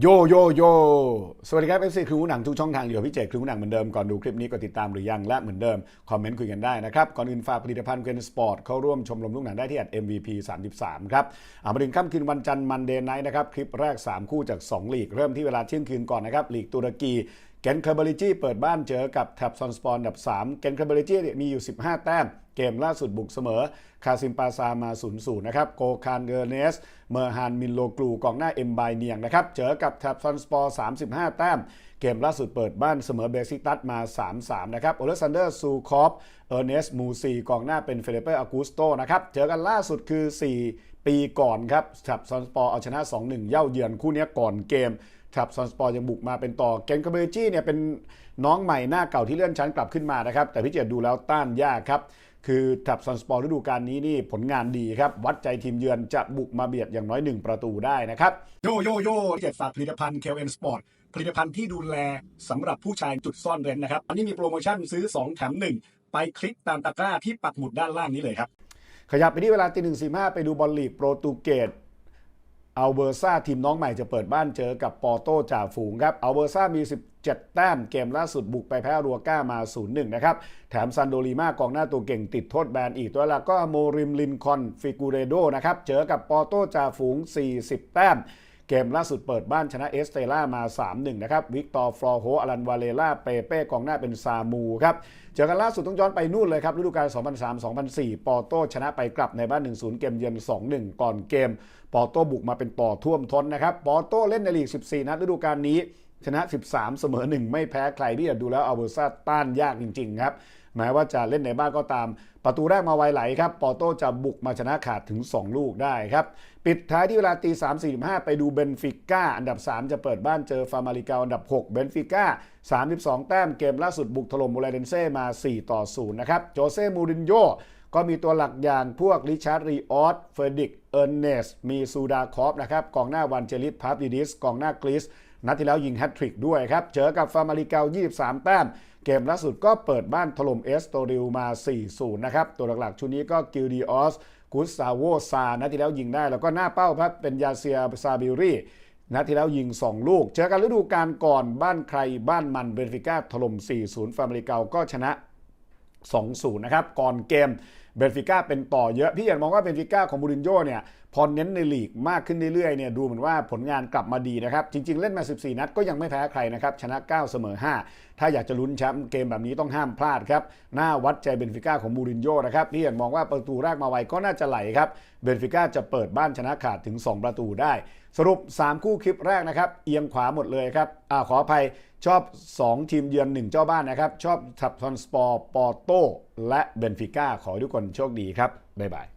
โยโยโย สวัสดีครับเอฟซีครูหนังทุกช่องทางอยู่พี่เจครูหนังเหมือนเดิม ก่อนดูคลิปนี้ก็ติดตามหรือยัง และเหมือนเดิม คอมเมนต์คุยกันได้นะครับ ก่อนอื่นฝากผลิตภัณฑ์เกนสปอร์ตเข้าร่วมชมรมลูกหนังได้ที่ MVP 33 ครับเอามาถึงค่ำคืนวันจันทร์มันเดย์ไนท์นะครับ คลิปแรก 3 คู่จาก 2 ลีก เริ่มที่เวลาเที่ยงคืนก่อนนะครับลีกตุรกี เกนคาร์เบริจีเปิดบ้านเจอกับแท็บซอนสปอร์อันดับ 3 เกนคาร์เบริจีมีอยู่ 15 แต้ม เกมล่าสุดบุกเสมอ คาซิมปาซามา 0-0 นะครับ โกคานเกอร์เนส เมอร์ฮานมินโลกลูกองหน้าเอ็มบายเนียงนะครับ เจอกับแท็บซอนสปอร์ 35 แต้ม เกมล่าสุดเปิดบ้านเสมอเบซิตัสมา 3-3 นะครับ โอเลซันเดอร์ซูคอฟ เออร์เนสมูซีกองหน้าเป็นเฟเดเปอร์อากูสโตนะครับ เจอกันล่าสุดคือ 4 ปีก่อนครับแท็บซอนสปอร์เอาชนะ 2-1 เย่าเยือนคู่นี้ก่อนเกม ครับซอนสปอร์ยังบุกมาเป็นต่อเกนคาเบจี้เนี่ยเป็นน้องใหม่หน้าเก่าที่เลื่อนชั้นกลับขึ้นมานะครับ แต่พี่เจดดูแล้วต้านยากครับ คือทับซอนสปอร์ฤดูกาลนี้นี่ผลงานดีครับ วัดใจทีมเยือนจะบุกมาเบียดอย่างน้อย 1 ประตูได้นะครับ โยโยโย่เจ็ดฝากผลิตภัณฑ์เคลเอ็นสปอร์ตผลิตภัณฑ์ที่ดูแลสำหรับผู้ชายจุดซ่อนเร้นนะครับ อันนี้มีโปรโมชั่นซื้อ 2 แถม 1 ไปคลิกตามตะกร้าที่ปักหมุดด้านล่างนี้เลยครับขยับไปที่เวลาตีหนึ่งสี่ห้าไปดูบอลลีกโปรตุเกส อัลเบอร์ซาทีมน้องใหม่จะเปิดบ้านเจอกับปอร์โตจ่าฝูงครับอัลเบอร์ซามี 17 แต้มเกมล่าสุดบุกไปแพ้รัวก้ามา 0-1 นะครับ แถมซันโดลีมากองหน้าตัวเก่งติดโทษแบนอีกตัวละก็โมริมลินคอนฟิกูเรโดนะครับ เจอกับปอร์โตจ่าฝูง 40 แต้ม เกมล่าสุดเปิดบ้านชนะเอสเตล่ามา 3-1 นะครับ วิกตอร์ฟลอโฮอลันวาเลล่า เปเป้ กองหน้าเป็นซามูครับ เจอกันล่าสุดต้องย้อนไปนู่นเลยครับฤดูกาล 2003-2004 ปอร์โตชนะไปกลับในบ้าน 1-0 เกมเยือน 2-1 ก่อนเกม ปอร์โตบุกมาเป็นต่อท่วมท้นนะครับ ปอร์โตเล่นในลีก 14 นัดฤดูกาลนี้ ชนะ 13 เสมอ 1 ไม่แพ้ใครที่จะดูแล้วอัลเบอร์ซ่าต้านยากจริงๆครับ แม้ว่าจะเล่นในบ้านก็ตาม ประตูแรกมาไวไหลครับ ปอร์โตจะบุกมาชนะขาดถึง 2 ลูกได้ครับ ปิดท้ายที่เวลาตี3 45 ไปดูเบนฟิก้าอันดับ 3 จะเปิดบ้านเจอฟาร์มาริกาอันดับ 6 เบนฟิก้า32 แต้มเกมล่าสุดบุกถล่มโมเลเดนเซ่มา 4 ต่อ 0 นะครับ โจเซ่มูรินโญ่ก็มีตัวหลักอย่างพวกริชาร์ดรีออสเฟอร์ดิก เอิร์เนส มีซูดาคอฟนะครับ กองหน้าวันเจลิสพาร์ดิดิส กองหน้ากริส นัดที่แล้วยิงแฮตทริกด้วยครับ เจอกับฟาร์มาริกา 23 แต้ม เกมล่าสุดก็เปิดบ้านถล่มเอสโตริลมา 4-0 นะครับ ตัวหลักๆ ชุดนี้ก็กิลดิออสกุสซาโวซา นัดที่แล้วยิงได้ แล้วก็หน้าเป้าครับ เป็นยาเซียซาบิรีนัดที่แล้วยิง 2 ลูก เจอกันฤดูกาลก่อนบ้านใครบ้านมันเบนฟิก้าถล่ม 4-0 ฟาร์มาริกาก็ชนะ 2-0 นะครับ ก่อนเกม เบนฟิก้าเป็นต่อเยอะ พี่อยากมองว่าเบนฟิก้าของมูรินโญ่เนี่ยพอเน้นในลีกมากขึ้นเรื่อยๆเนี่ยดูเหมือนว่าผลงานกลับมาดีนะครับ จริง ๆ เล่นมา 14 นัดก็ยังไม่แพ้ใครนะครับ ชนะ 9 เสมอ 5 ถ้าอยากจะลุ้นแชมป์เกมแบบนี้ต้องห้ามพลาดครับ หน้าวัดใจเบนฟิก้าของมูรินโญ่นะครับพี่อยากมองว่าประตูแรกมาไวก็น่าจะไหลครับเบนฟิก้าจะเปิดบ้านชนะขาดถึง 2 ประตูได้ สรุป 3 คู่คลิปแรกนะครับเอียงขวาหมดเลยครับอ่าขออภัยชอบ 2 ทีมเยือน1เจ้าบ้านนะครับชอบทับทอนสปอร์ปอร์โตและเบนฟิก้าขอทุกคนคนโชคดีครับ บ๊ายบาย